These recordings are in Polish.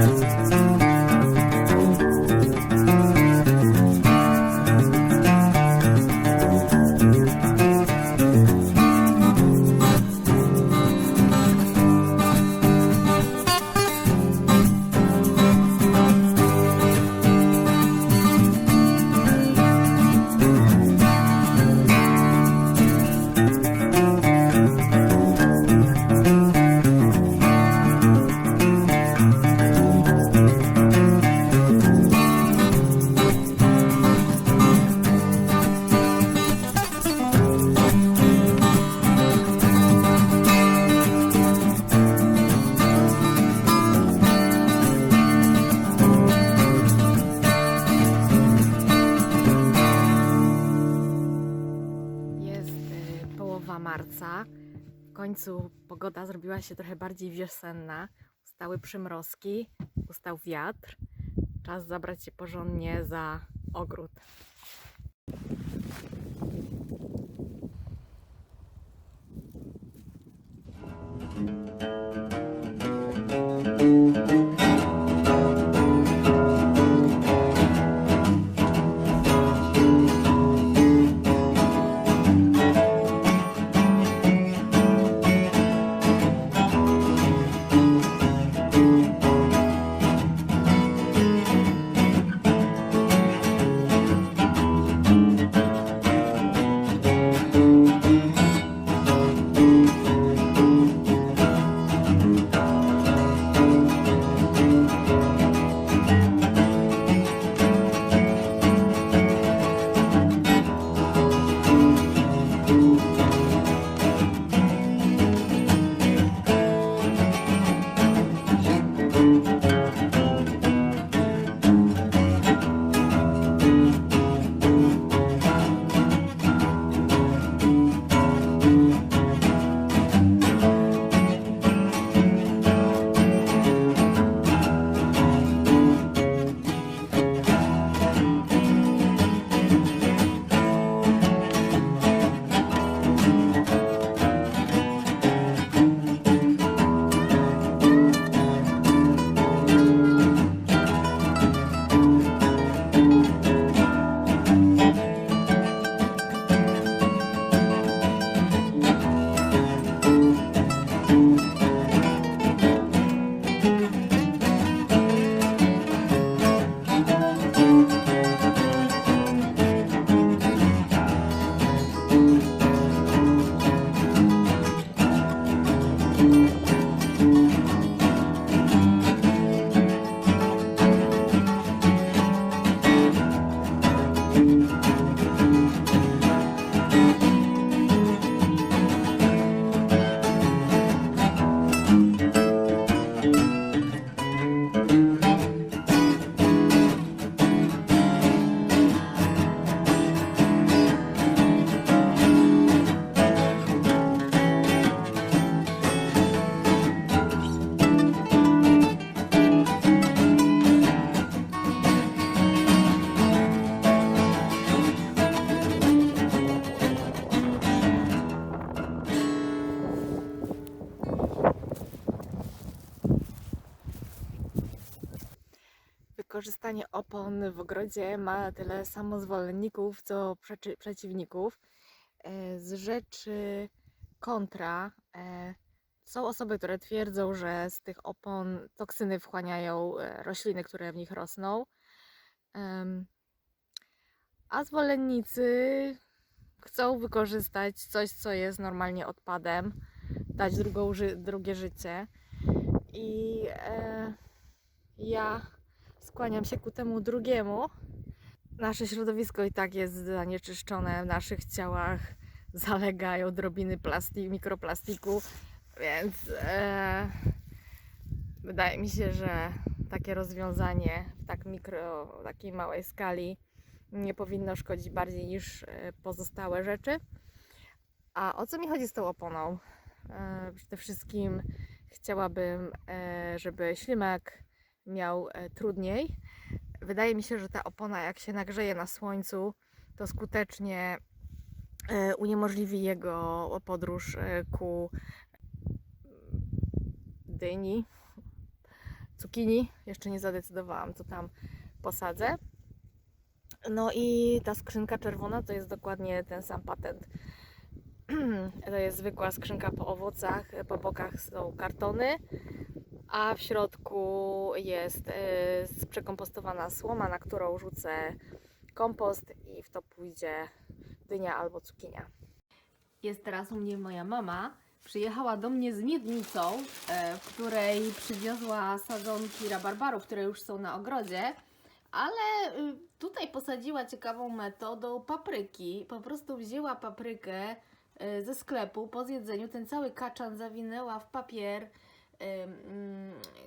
Jest W końcu pogoda zrobiła się trochę bardziej wiosenna. Ustały przymrozki, ustał wiatr. Czas zabrać się porządnie za ogród. Wykorzystanie opon w ogrodzie ma tyle samo zwolenników, co przeciwników. E, Z rzeczy kontra e, są osoby, które twierdzą, że z tych opon toksyny wchłaniają e, rośliny, które w nich rosną. A zwolennicy chcą wykorzystać coś, co jest normalnie odpadem, dać drugą, drugie życie. I e, ja skłaniam się ku temu drugiemu. Nasze środowisko i tak jest zanieczyszczone, w naszych ciałach zalegają drobiny plastik, mikroplastiku, więc e, wydaje mi się, że takie rozwiązanie w tak mikro, w takiej małej skali nie powinno szkodzić bardziej niż e, pozostałe rzeczy. A o co mi chodzi z tą oponą? E, przede wszystkim chciałabym, e, żeby ślimak miał e, trudniej. Wydaje mi się, że ta opona, jak się nagrzeje na słońcu, to skutecznie e, uniemożliwi jego podróż e, ku dyni, cukinii. Jeszcze nie zadecydowałam, co tam posadzę. No i ta skrzynka czerwona to jest dokładnie ten sam patent. To jest zwykła skrzynka po owocach, po bokach są kartony, a w środku jest y, przekompostowana słoma, na którą rzucę kompost i w to pójdzie dynia albo cukinia. Jest teraz u mnie moja mama. Przyjechała do mnie z miednicą, e, w której przywiozła sadzonki rabarbarów, które już są na ogrodzie, ale y, tutaj posadziła ciekawą metodą papryki. Po prostu wzięła paprykę y, ze sklepu po zjedzeniu, ten cały kaczan zawinęła w papier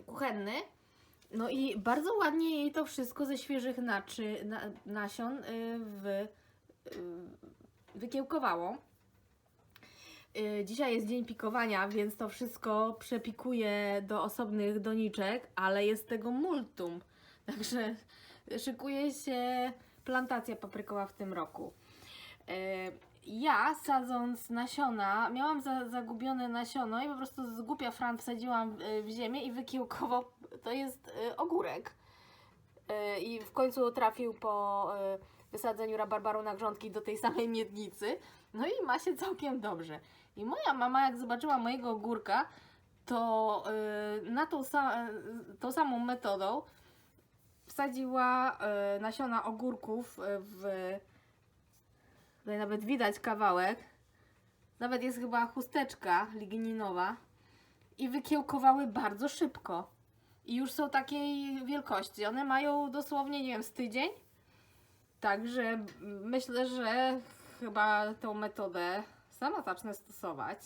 kuchenny. No i bardzo ładnie jej to wszystko ze świeżych naczy, na, nasion y, w, y, wykiełkowało. Y, Dzisiaj jest dzień pikowania, więc to wszystko przepikuję do osobnych doniczek, ale jest tego multum. Także szykuje się plantacja paprykowa w tym roku. Ja sadząc nasiona, miałam za, zagubione nasiono i po prostu z głupia fran wsadziłam y, w ziemię i wykiełkował, to jest y, ogórek. Y, I w końcu trafił po wysadzeniu rabarbaru na grządki do tej samej miednicy. No i ma się całkiem dobrze. I moja mama, jak zobaczyła mojego ogórka, to na tą, sa- tą samą metodą wsadziła nasiona ogórków w. Tutaj nawet widać kawałek. Nawet jest chyba chusteczka ligninowa. I wykiełkowały bardzo szybko. I już są takiej wielkości. One mają dosłownie, nie wiem, z tydzień. Także myślę, że chyba tą metodę sama zacznę stosować.